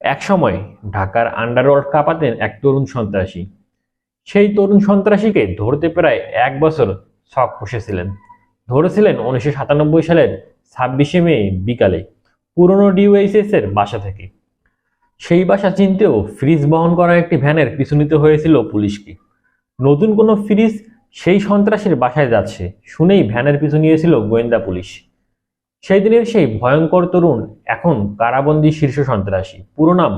একসময় ঢাকার আন্ডারওয়ার্ল্ড কাঁপাতেন এক তরুণ সন্ত্রাসী। সেই তরুণ সন্ত্রাসীকে ধরতে প্রায় এক বছর ছক কষেছিলেন ধরেছিলেন উনিশশো সাতানব্বই সালের ছাব্বিশে মে বিকালে পুরনো ডিওএইচএস এর বাসা থেকে। সেই বাসা চিনতেও ফ্রিজ বহন করা একটি ভ্যানের পিছু নিতে হয়েছিল পুলিশকে। নতুন কোনো ফ্রিজ সেই সন্ত্রাসীর বাসায় যাচ্ছে, শুনেই ভ্যানের পিছু নিয়েছিল গোয়েন্দা পুলিশ। সেই দিনের সেই ভয়ঙ্কর তরুণ এখন কারাবন্দী শীর্ষ সন্ত্রাসী। পুরো নাম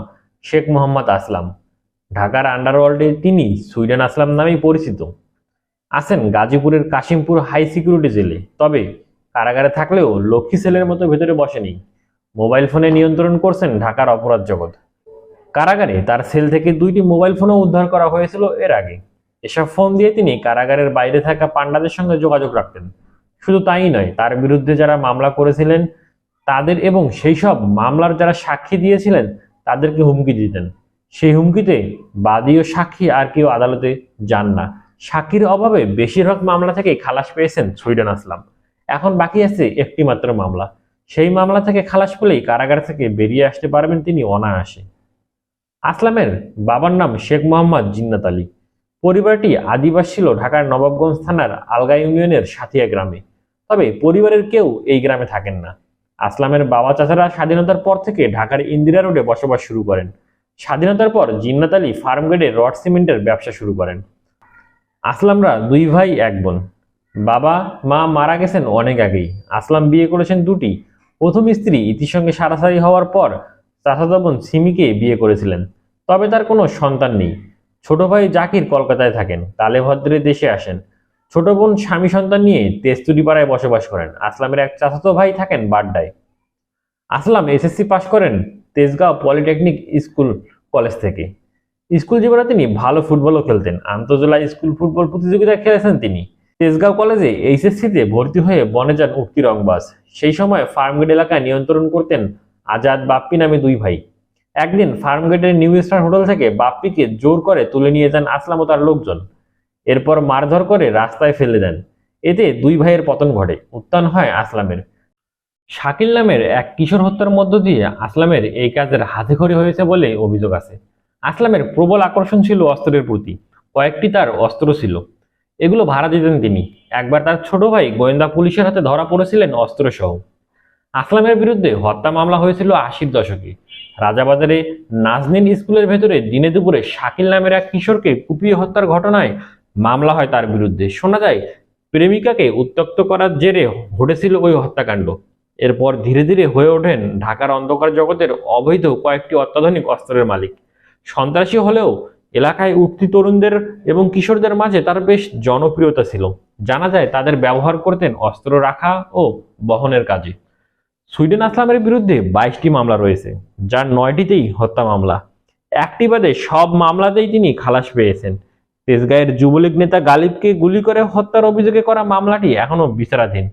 শেখ মোহাম্মদ আসলাম। ঢাকার আন্ডারওয়ার্ল্ডে তিনি সুইডেন আসলাম নামেই পরিচিত। আছেন গাজীপুরের কাশিমপুর হাই সিকিউরিটি জেলে। তবে কারাগারে থাকলেও লক্ষ্মী সেলের মতো ভেতরে বসেনি। মোবাইল ফোনে নিয়ন্ত্রণ করছেন ঢাকার অপরাধ জগৎ। কারাগারে তার সেল থেকে দুইটি মোবাইল ফোনও উদ্ধার করা হয়েছিল এর আগে। এসব ফোন দিয়ে তিনি কারাগারের বাইরে থাকা পান্ডাদের সঙ্গে যোগাযোগ রাখতেন। শুধু তাই নয়, তার বিরুদ্ধে যারা মামলা করেছিলেন, তাদের এবং সেই সব মামলার যারা সাক্ষী দিয়েছিলেন, তাদেরকে হুমকি দিতেন। সেই হুমকিতে বাদী ও সাক্ষী, আর কেউ আদালতে যান না। সাক্ষীর অভাবে বেশিরভাগ মামলা থেকে খালাস পেয়েছেন সুইডেন আসলাম। এখন বাকি আছে একটি মাত্র মামলা। সেই মামলা থেকে খালাস পেলেই কারাগার থেকে বেরিয়ে আসতে পারবেন তিনি অনায়াসে। আসলামের বাবার নাম শেখ মোহাম্মদ জিন্নাত আলী। পরিবারটি আদিবাস ছিল ঢাকার নবাবগঞ্জ থানার আলগা ইউনিয়নের সাথিয়া গ্রামে। তবে পরিবারের কেউ এই গ্রামে থাকেন না। আসলামের বাবা চাচারা স্বাধীনতার পর থেকে ঢাকার ইন্দিরা রোডে বসবাস শুরু করেন। স্বাধীনতার পর জিন্নাত আলী ফার্মগেটে রড সিমেন্টের ব্যবসা শুরু করেন। আসলামরা দুই ভাই, এক বোন। বাবা, মা মারা গেছেন অনেক আগেই। আসলাম বিয়ে করেছেন দুটি। প্রথম স্ত্রী ইতির সঙ্গে সারাসারি হওয়ার পর চাচাতো বোন সিমিকে বিয়ে করেছিলেন। তবে তার কোনো সন্তান নেই। ছোট ভাই জাকির কলকাতায় থাকেন কালে ভদ্রে দেশে আসেন। ছোট বোন স্বামী সন্তান নিয়ে তেস্তুরি পাড়ায় বসবাস করেন। আসলামের এক চাচাতো ভাই থাকেন বাড্ডায়। আসলাম এসএসসি পাশ করেন তেজগাঁও পলিটেকনিক স্কুল কলেজ থেকে। স্কুল জীবনে তিনি ভালো ফুটবলও খেলতেন। আন্তজেলা স্কুল ফুটবল প্রতিযোগিতায় খেলেছেন তিনি। তেজগাঁও কলেজে এইচএসসিতে ভর্তি হয়ে বনে যান উক্তি রংবাস সেই সময় ফার্মগেট এলাকায় নিয়ন্ত্রণ করতেন আজাদ বাপ্পি নামে দুই ভাই। একদিন ফার্মগেটের নিউ স্টার হোটেল থেকে বাপ্পিকে জোর করে তুলে নিয়ে যান আসলাম ও তার লোকজন। এরপর মারধর করে রাস্তায় ফেলে দেন। এতে দুই ভাইয়ের পতন ঘটে। উত্থান হয় আসলামের। শাকিল নামের এক কিশোর হত্যার মধ্য দিয়ে আসলামের এই কাজের হাতেখড়ি হয়েছে বলে অভিযোগ আছে। আসলামের প্রবল আকর্ষণ ছিল অস্ত্রের প্রতি। কয়েকটি তার অস্ত্র ছিল। এগুলো ভাড়া দিতেন তিনি। একবার তার ছোট ভাই গোয়েন্দা পুলিশের হাতে ধরা পড়েছিলেন অস্ত্রসহ। আসলামের বিরুদ্ধে হত্যা মামলা হয়েছিল আশির দশকে। রাজাবাজারে নাজনীন স্কুলের ভেতরে দিনে দুপুরে শাকিল নামের এক কিশোরকে কুপিয়ে হত্যার ঘটনায় মামলা হয় তার বিরুদ্ধে। শোনা যায়, প্রেমিকাকে উত্তক্ত করার জেরে ঘটেছিল ওই হত্যাকাণ্ড। এরপর ধীরে ধীরে হয়ে ওঠেন ঢাকার অন্ধকার জগতের অবৈধ কয়েকটি অত্যাধুনিক অস্ত্রের মালিক। সন্ত্রাসী হলেও এলাকায় উঠতি তরুণদের এবং কিশোরদের মাঝে তার বেশ জনপ্রিয়তা ছিল। জানা যায়, তাদের ব্যবহার করতেন অস্ত্র রাখা ও বহনের কাজে। সুইডেন আসলামের বিরুদ্ধে বাইশটি মামলা রয়েছে, যার নয়টিতেই হত্যা মামলা। একটি বাদে সব মামলাতেই তিনি খালাস পেয়েছেন। তেজগাঁয়ের যুবলীগ নেতা গালিবকে গুলি করে হত্যার অভিযোগে করা মামলাটি এখনও বিচারাধীন।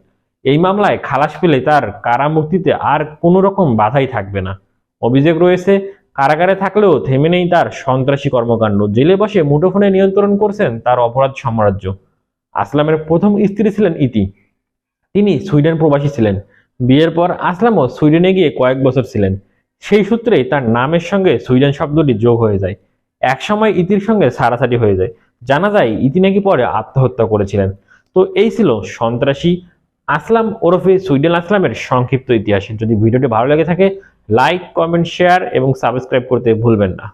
এই মামলায় খালাস পেলে তার কারামুক্তিতে আর কোনো রকম বাধাই থাকবে না। অভিযোগ রয়েছে, কারাগারে থাকলেও থেমে নেই তার সন্ত্রাসী কর্মকাণ্ড। জেলে বসে মুঠোফোনে নিয়ন্ত্রণ করছেন তার অপরাধ সাম্রাজ্য। আসলামের প্রথম স্ত্রী ছিলেন ইতি। তিনি সুইডেন প্রবাসী ছিলেন। বিয়ের পর আসলামও সুইডেনে গিয়ে কয়েক বছর ছিলেন। সেই সূত্রেই তার নামের সঙ্গে সুইডেন শব্দটি যোগ হয়ে যায়। একসময় ইতির সঙ্গে সারাসারি হয়ে যায়। জানা যায় ইতি নাকি পরে আত্মহত্যা করেছিলেন। তো এই ছিল সন্ত্রাসী আসলাম ওরফে সুইডেন আসলামের সংক্ষিপ্ত ইতিহাস। যদি ভিডিওটি ভালো লেগে থাকে লাইক কমেন্ট শেয়ার এবং সাবস্ক্রাইব করতে ভুলবেন না।